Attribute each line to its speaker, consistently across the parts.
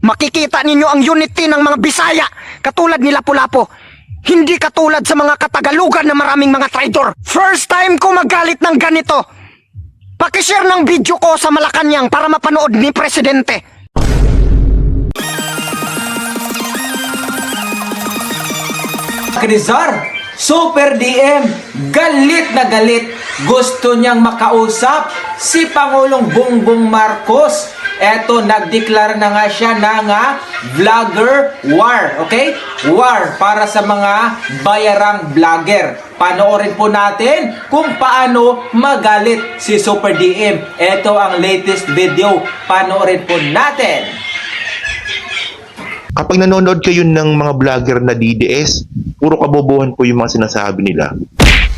Speaker 1: Makikita ninyo ang unity ng mga Bisaya, katulad ni Lapu-Lapu. Hindi katulad sa mga Katagalugan na maraming mga traitor. First time ko magalit ng ganito. Pakishare ng video ko sa Malacanang para mapanood ni Presidente.
Speaker 2: Rizar, Super DM, galit na galit. Gusto niyang makausap si Pangulong Bongbong Marcos. Eto, nagdeklara na nga siya ng ah, vlogger war. Okay? War para sa mga bayarang vlogger. Panoorin po natin kung paano magalit si Super DM. Ito ang latest video. Panoorin po natin.
Speaker 3: kapag nanonood kayo ng mga vlogger na DDS, puro kabobohan po yung mga sinasabi nila.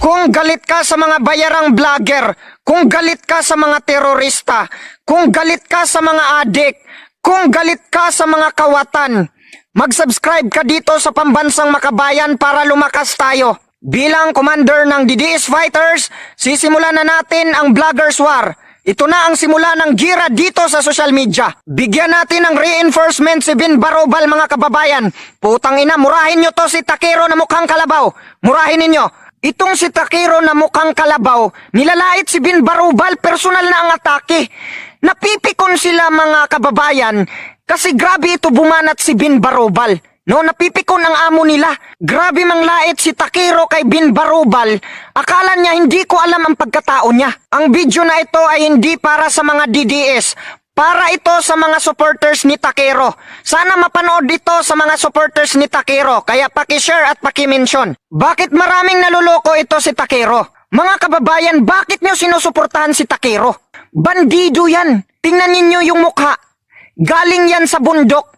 Speaker 1: Kung galit ka sa mga bayarang vlogger, kung galit ka sa mga terorista, kung galit ka sa mga adik, kung galit ka sa mga kawatan, mag-subscribe ka dito sa Pambansang Makabayan para lumakas tayo. Bilang commander ng DDS Fighters, sisimulan na natin ang Vloggers War. Ito na ang simula ng gira dito sa social media. Bigyan natin ng reinforcement si Bin Barobal mga kababayan. Putang ina, murahin nyo to si Takero na mukhang kalabaw. Murahin ninyo. Itong si Takero na mukhang kalabaw, nilalait si Bin Barubal, personal na ang atake. Napipikon sila mga kababayan kasi grabe ito bumanat si Bin Barubal. No, napipikon ang amo nila. Grabe mang lait si Takero kay Bin Barubal. Akala niya hindi ko alam ang pagkatao niya. Ang video na ito ay hindi para sa mga DDS. Para ito sa mga supporters ni Takero. Sana mapanood ito sa mga supporters ni Takero. Kaya paki-share at paki-mention. Bakit maraming naluloko ito si Takero? Mga kababayan, bakit niyo sinusuportahan si Takero? Bandido yan. Tingnan ninyo yung mukha. Galing yan sa bundok.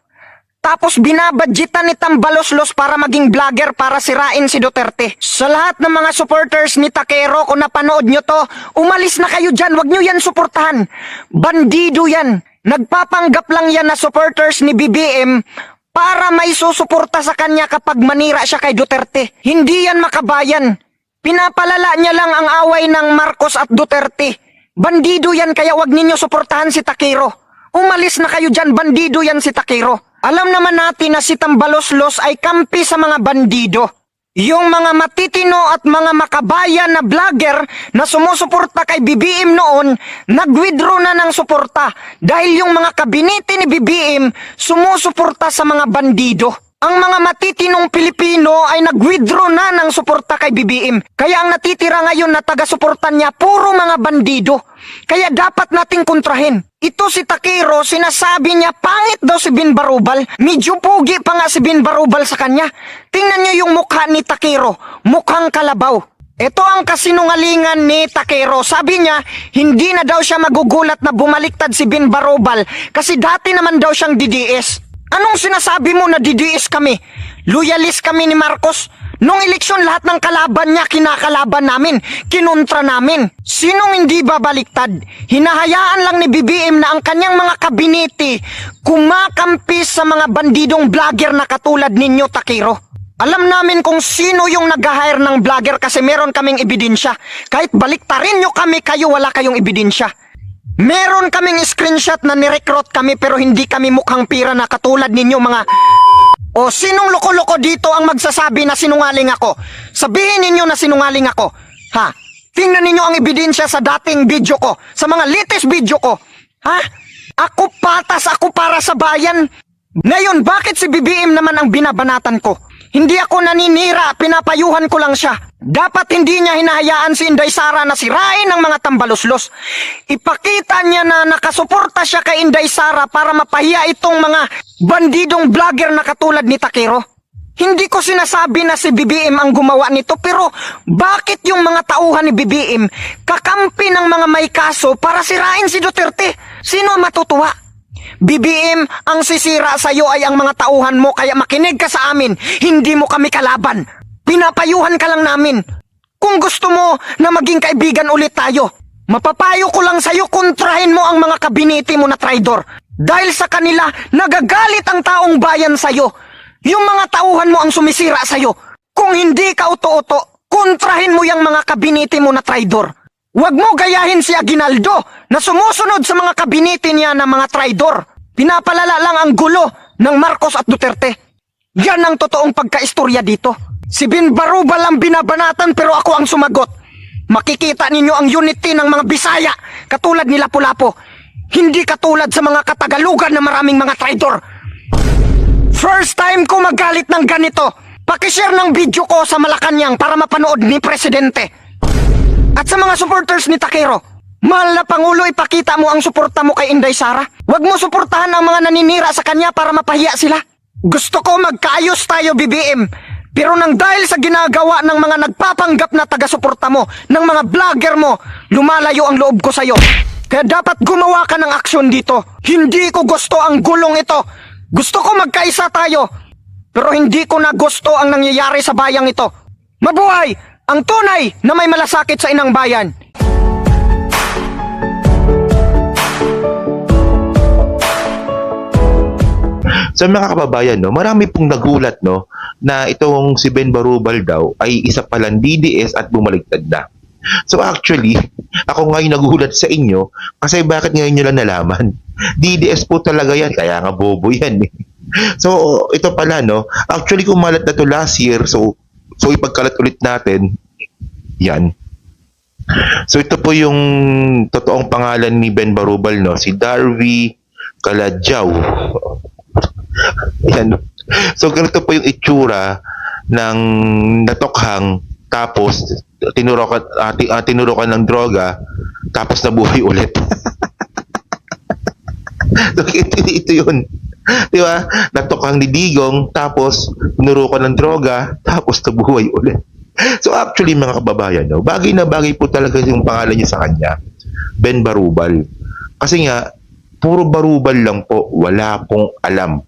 Speaker 1: Tapos binabadjitan ni Tambaloslos para maging vlogger para sirain si Duterte. Sa lahat ng mga supporters ni Takero, kung napanood nyo to, umalis na kayo dyan, wag nyo yan suportahan. Bandido yan. Nagpapanggap lang yan na supporters ni BBM para may susuporta sa kanya kapag manira siya kay Duterte. Hindi yan makabayan. Pinapalala niya lang ang away ng Marcos at Duterte. Bandido yan kaya wag ninyo suportahan si Takero. Umalis na kayo dyan, bandido yan si Takero. Alam naman natin na si Tambaloslos ay kampi sa mga bandido. Yung mga matitino at mga makabayan na vlogger na sumusuporta kay BBM noon, nag-withdraw na ng suporta dahil yung mga kabinete ni BBM sumusuporta sa mga bandido. Ang mga matitinong Pilipino ay nag-withdraw na ng suporta kay BBM. Kaya ang natitira ngayon na taga-suportan niya, puro mga bandido. Kaya dapat nating kontrahin. Ito si Takiro, sinasabi niya pangit daw si Bin Barubal. Medyo pugi pa nga si Bin Barubal sa kanya. Tingnan niyo yung mukha ni Takiro, mukhang kalabaw. Ito ang kasinungalingan ni Takero. Sabi niya, hindi na daw siya magugulat na bumaliktad si Bin Barubal kasi dati naman daw siyang DDS. Anong sinasabi mo na DDS kami? Loyalist kami ni Marcos? Nung eleksyon lahat ng kalaban niya kinakalaban namin, kinontra namin. Sinong hindi babaliktad? Hinahayaan lang ni BBM na ang kanyang mga kabinete kumakampi sa mga bandidong vlogger na katulad ninyo, Takiro. Alam namin kung sino yung nag-hire ng vlogger kasi meron kaming ebidensya. Kahit baliktarin nyo kami, kayo wala kayong ebidensya. Meron kaming screenshot na nirecruit kami pero hindi kami mukhang pira na katulad ninyo mga... O sinong loko-loko dito ang magsasabi na sinungaling ako? Sabihin ninyo na sinungaling ako. Ha? Tingnan ninyo ang ebidensya sa dating video ko, sa mga latest video ko. Ha? Ako patas, ako para sa bayan. Ngayon, bakit si BBM naman ang binabanatan ko? Hindi ako naninira, pinapayuhan ko lang siya. Dapat hindi niya hinahayaan si Inday Sara na sirain ng mga tambaluslos. Ipakita niya na nakasuporta siya kay Inday Sara para mapahiya itong mga bandidong vlogger na katulad ni Takero. Hindi ko sinasabi na si BBM ang gumawa nito pero bakit yung mga tauhan ni BBM kakampi ng mga may kaso para sirain si Duterte? Sino matutuwa? BBM, ang sisira sa iyo ay ang mga tauhan mo kaya makinig ka sa amin. Hindi mo kami kalaban. Pinapayuhan ka lang namin. Kung gusto mo na maging kaibigan ulit tayo, mapapayo ko lang sa'yo kontrahin mo ang mga kabinete mo na traidor. Dahil sa kanila, nagagalit ang taong bayan sa'yo. Yung mga tauhan mo ang sumisira sa'yo. Kung hindi ka uto-uto, kontrahin mo yung mga kabinete mo na traidor. Huwag mo gayahin si Aguinaldo na sumusunod sa mga kabinete niya na mga traidor. Pinapalala lang ang gulo ng Marcos at Duterte. Yan ang totoong pagkaistorya dito. Si Bin Barubal ang binabanatan pero ako ang sumagot. Makikita ninyo ang unity ng mga Bisaya katulad ni Lapu-Lapu. Hindi katulad sa mga Katagalugan na maraming mga traitor. First time ko magalit ng ganito. Pakishare ng video ko sa Malacanang para mapanood ni Presidente. At sa mga supporters ni Takero, mahal na Pangulo, ipakita mo ang suporta mo kay Inday Sara. Huwag mo suportahan ang mga naninira sa kanya para mapahiya sila. Gusto ko magkaayos tayo, BBM. Pero nang dahil sa ginagawa ng mga nagpapanggap na taga-suporta mo, ng mga vlogger mo, lumalayo ang loob ko sa'yo. Kaya dapat gumawa ka ng aksyon dito. Hindi ko gusto ang gulong ito. Gusto ko magkaisa tayo. Pero hindi ko na gusto ang nangyayari sa bayang ito. Mabuhay! Ang tunay na may malasakit sa inang bayan.
Speaker 3: Sa mga kababayan, no, marami pong nagulat no, na itong si Ben Barubal daw ay isa palang DDS at bumaliktad na. So actually, ako ngayon nagulat sa inyo kasi bakit ngayon nyo lang nalaman? DDS po talaga yan, kaya nga bobo yan eh. So ito pala no, actually kumalat na to last year so so ipagkalat ulit natin yan. So ito po yung totoong pangalan ni Ben Barubal no, si Darby Kaladjaw. Yan. So, ganito po yung itsura ng natokhang tapos tinurokan, uh, ti- ah, tinurokan ng droga tapos nabuhay ulit. so, ito, ito yun. Di ba? Natokhang ni Digong tapos tinurokan ng droga tapos nabuhay ulit. So actually mga kababayan, no, bagay na bagay po talaga yung pangalan niya sa kanya. Ben Barubal. Kasi nga, puro barubal lang po, wala pong alam.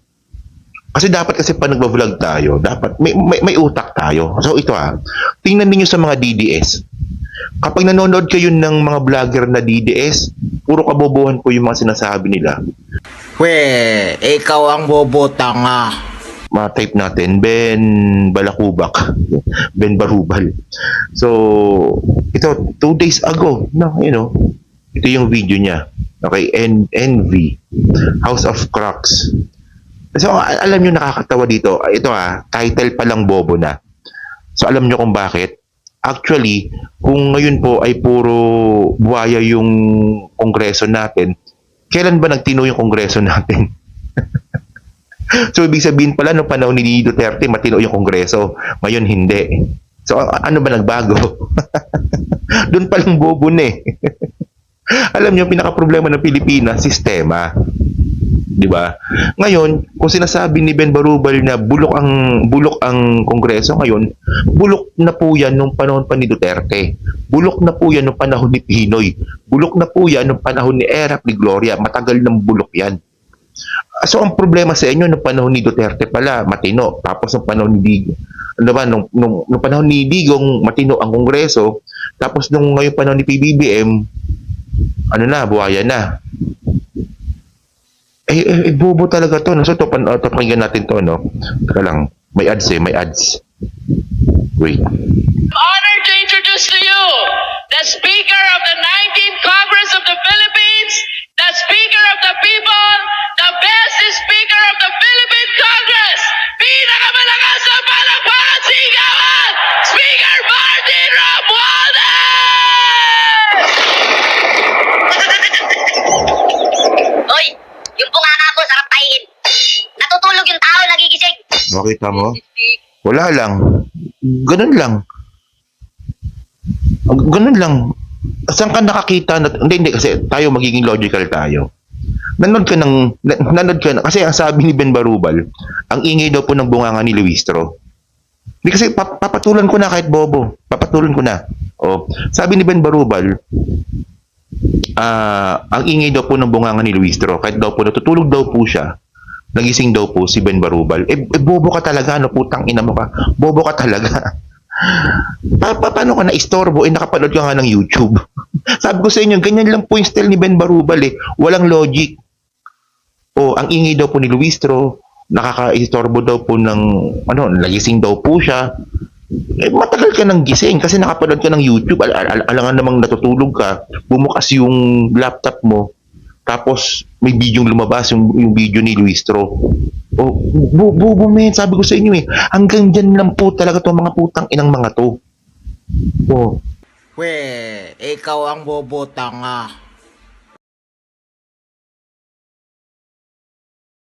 Speaker 3: Kasi dapat kasi pa nagba-vlog tayo, dapat may, may, may utak tayo. So ito ah, tingnan niyo sa mga DDS. Kapag nanonood kayo ng mga vlogger na DDS, puro kabobohan po yung mga sinasabi nila.
Speaker 4: We, ikaw ang bobo tanga.
Speaker 3: Ma-type natin, Ben Balakubak, Ben Barubal. So, ito, two days ago, no, you know, ito yung video niya. Okay, N NV, House of Crocs. So, alam nyo nakakatawa dito. Ito ah, title pa lang bobo na. So, alam nyo kung bakit? Actually, kung ngayon po ay puro buhaya yung kongreso natin, kailan ba nagtino yung kongreso natin? so, ibig sabihin pala, no panahon ni Duterte, matino yung kongreso. Ngayon, hindi. So, ano ba nagbago? Doon palang bobo na eh. Alam niyo, pinaka-problema ng Pilipinas, sistema. 'Di ba? Ngayon, kung sinasabi ni Ben Barubal na bulok ang bulok ang Kongreso ngayon, bulok na po 'yan nung panahon pa ni Duterte. Bulok na po 'yan nung panahon ni Pinoy. Bulok na po 'yan nung panahon ni Erap ni Gloria. Matagal ng bulok 'yan. So ang problema sa inyo nung panahon ni Duterte pala, matino. Tapos nung panahon ni Digong, ano ba, nung, nung, nung panahon ni Digong, matino ang Kongreso. Tapos nung ngayon panahon ni PBBM, ano na, buhaya na. Eh, eh, eh, bobo talaga to. No? So, to, pan, uh, to, pakinggan natin to, no? Teka lang. May ads eh, may ads. Wait.
Speaker 5: honored to introduce to you the Speaker of the 19th Congress of the Philippines, the Speaker of the People, the best Speaker of the Philippine Congress, pinakamalakas sa palakpakan sigawan, Speaker Martin Romualdez!
Speaker 6: Hoy, yung bunganga ko, sarap pahiin. Natutulog yung tao, nagigising.
Speaker 3: Makita mo? Wala lang. Ganun lang. Ganun lang. Saan ka nakakita na, hindi, hindi, kasi tayo magiging logical tayo. Nanood ka ng, na- nanood ka na, kasi ang sabi ni Ben Barubal, ang ingay daw po ng bunganga ni Luistro. Hindi kasi pap- papatulan ko na kahit bobo. Papatulan ko na. O, sabi ni Ben Barubal, ah, ang ingay daw po ng bunganga ni Luistro, kahit daw po natutulog daw po siya, nagising daw po si Ben Barubal. Eh, eh bobo ka talaga, no? Putang ina mo ka. Bobo ka talaga. Pa, pa, paano ka na-istorbo? Eh, nakapanood ka nga ng YouTube. Sabi ko sa inyo, ganyan lang po yung style ni Ben Barubal eh. Walang logic. O, ang ingay daw po ni Luistro, nakaka-istorbo daw po ng, ano, nagising daw po siya. Eh, matagal ka nang gising kasi nakapanood ka ng YouTube. Al- al- alangan namang natutulog ka, bumukas yung laptop mo, Tapos, may video lumabas, yung, yung video ni Luis Tro. Oh, bu bubo men, sabi ko sa inyo eh, hanggang dyan lang po talaga to mga putang inang mga to. Oh,
Speaker 4: We, ikaw ang bobo tanga.